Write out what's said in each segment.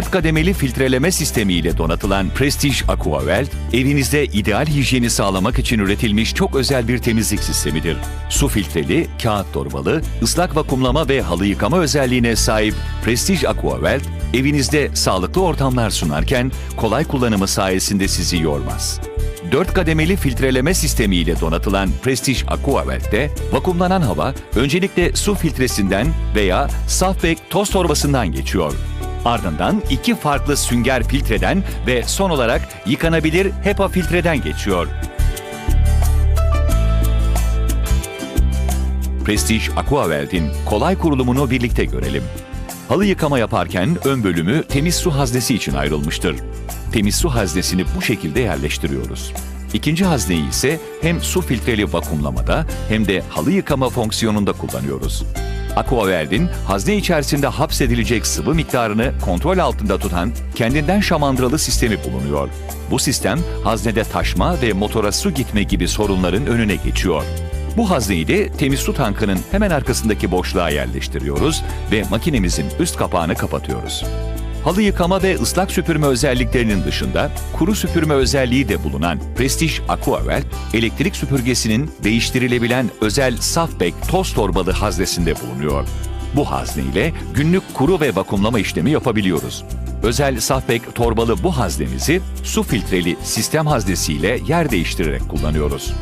4 kademeli filtreleme sistemiyle donatılan Prestige AquaWelt, evinizde ideal hijyeni sağlamak için üretilmiş çok özel bir temizlik sistemidir. Su filtreli, kağıt torbalı, ıslak vakumlama ve halı yıkama özelliğine sahip Prestige AquaWelt, evinizde sağlıklı ortamlar sunarken kolay kullanımı sayesinde sizi yormaz. 4 kademeli filtreleme sistemiyle donatılan Prestige AquaWelt'te vakumlanan hava öncelikle su filtresinden veya Safbek toz torbasından geçiyor. Ardından iki farklı sünger filtreden ve son olarak yıkanabilir HEPA filtreden geçiyor. Prestige AquaWelt'in kolay kurulumunu birlikte görelim. Halı yıkama yaparken ön bölümü temiz su haznesi için ayrılmıştır. Temiz su haznesini bu şekilde yerleştiriyoruz. İkinci hazneyi ise hem su filtreli vakumlamada hem de halı yıkama fonksiyonunda kullanıyoruz. Aquavel'in hazne içerisinde hapsedilecek sıvı miktarını kontrol altında tutan kendinden şamandıralı sistemi bulunuyor. Bu sistem haznede taşma ve motora su gitme gibi sorunların önüne geçiyor. Bu hazneyi de temiz su tankının hemen arkasındaki boşluğa yerleştiriyoruz ve makinemizin üst kapağını kapatıyoruz. Halı yıkama ve ıslak süpürme özelliklerinin dışında kuru süpürme özelliği de bulunan Prestige AquaWelt, elektrik süpürgesinin değiştirilebilen özel Safbek toz torbalı haznesinde bulunuyor. Bu hazne ile günlük kuru ve vakumlama işlemi yapabiliyoruz. Özel Safbek torbalı bu haznemizi su filtreli sistem haznesiyle yer değiştirerek kullanıyoruz.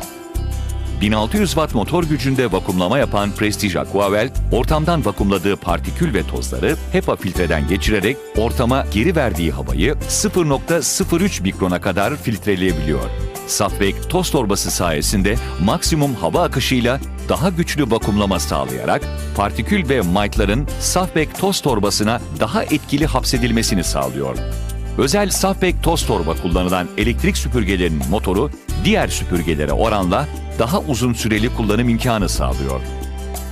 1600 watt motor gücünde vakumlama yapan Prestige AquaWelt, ortamdan vakumladığı partikül ve tozları HEPA filtreden geçirerek ortama geri verdiği havayı 0.03 mikrona kadar filtreleyebiliyor. Safbek toz torbası sayesinde maksimum hava akışıyla daha güçlü vakumlama sağlayarak partikül ve mite'ların Safbek toz torbasına daha etkili hapsedilmesini sağlıyor. Özel Safbek toz torba kullanılan elektrik süpürgelerinin motoru diğer süpürgelere oranla daha uzun süreli kullanım imkanı sağlıyor.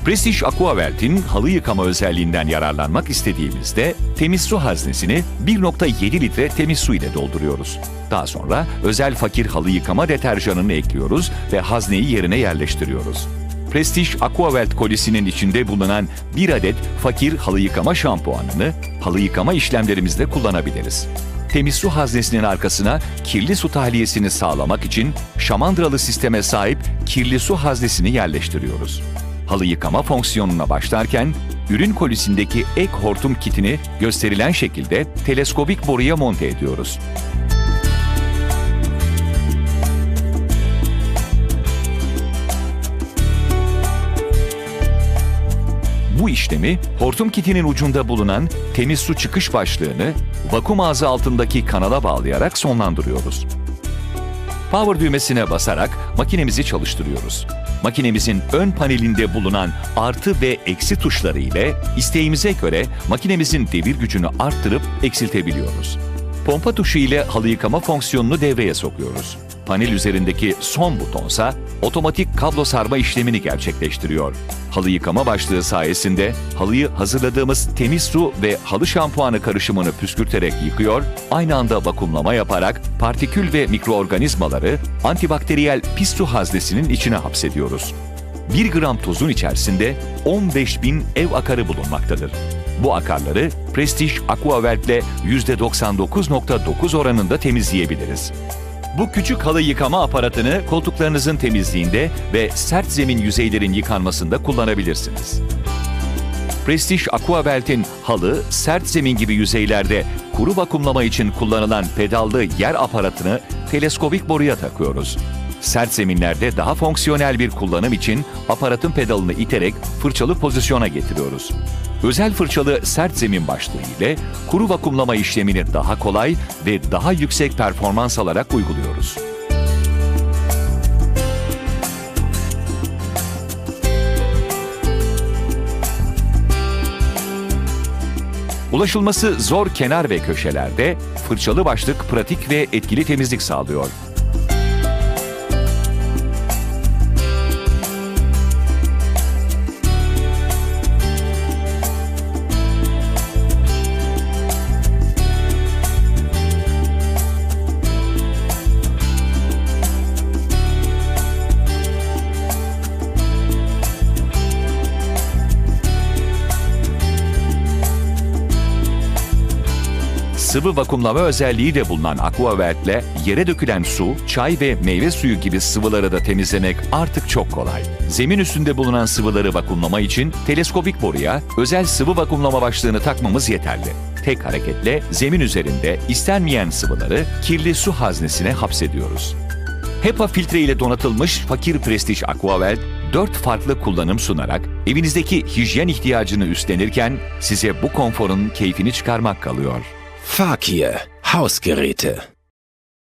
Prestige AquaWelt'in halı yıkama özelliğinden yararlanmak istediğimizde temiz su haznesini 1.7 litre temiz su ile dolduruyoruz. Daha sonra özel fakir halı yıkama deterjanını ekliyoruz ve hazneyi yerine yerleştiriyoruz. Prestige AquaWelt kolisinin içinde bulunan bir adet fakir halı yıkama şampuanını halı yıkama işlemlerimizde kullanabiliriz. Temiz su haznesinin arkasına kirli su tahliyesini sağlamak için şamandıralı sisteme sahip kirli su haznesini yerleştiriyoruz. Halı yıkama fonksiyonuna başlarken ürün kolisindeki ek hortum kitini gösterilen şekilde teleskobik boruya monte ediyoruz. Bu işlemi hortum kitinin ucunda bulunan temiz su çıkış başlığını vakum ağzı altındaki kanala bağlayarak sonlandırıyoruz. Power düğmesine basarak makinemizi çalıştırıyoruz. Makinemizin ön panelinde bulunan artı ve eksi tuşları ile isteğimize göre makinemizin devir gücünü arttırıp eksiltebiliyoruz. Pompa tuşu ile halı yıkama fonksiyonunu devreye sokuyoruz. Panel üzerindeki son butonsa otomatik kablo sarma işlemini gerçekleştiriyor. Halı yıkama başlığı sayesinde halıyı hazırladığımız temiz su ve halı şampuanı karışımını püskürterek yıkıyor, aynı anda vakumlama yaparak partikül ve mikroorganizmaları antibakteriyel pis su haznesinin içine hapsediyoruz. 1 gram tozun içerisinde 15 bin ev akarı bulunmaktadır. Bu akarları Prestige AquaWelt ile %99.9 oranında temizleyebiliriz. Bu küçük halı yıkama aparatını koltuklarınızın temizliğinde ve sert zemin yüzeylerin yıkanmasında kullanabilirsiniz. Prestige AquaWelt'in halı, sert zemin gibi yüzeylerde kuru vakumlama için kullanılan pedallı yer aparatını teleskobik boruya takıyoruz. Sert zeminlerde daha fonksiyonel bir kullanım için aparatın pedalını iterek fırçalı pozisyona getiriyoruz. Özel fırçalı sert zemin başlığı ile kuru vakumlama işlemini daha kolay ve daha yüksek performans alarak uyguluyoruz. Ulaşılması zor kenar ve köşelerde fırçalı başlık pratik ve etkili temizlik sağlıyor. Sıvı vakumlama özelliği de bulunan AquaVert'le yere dökülen su, çay ve meyve suyu gibi sıvıları da temizlemek artık çok kolay. Zemin üstünde bulunan sıvıları vakumlama için teleskopik boruya özel sıvı vakumlama başlığını takmamız yeterli. Tek hareketle zemin üzerinde istenmeyen sıvıları kirli su haznesine hapsediyoruz. HEPA filtre ile donatılmış fakir prestij Aquavelt, 4 farklı kullanım sunarak evinizdeki hijyen ihtiyacını üstlenirken size bu konforun keyfini çıkarmak kalıyor. Fakir. Hausgeräte.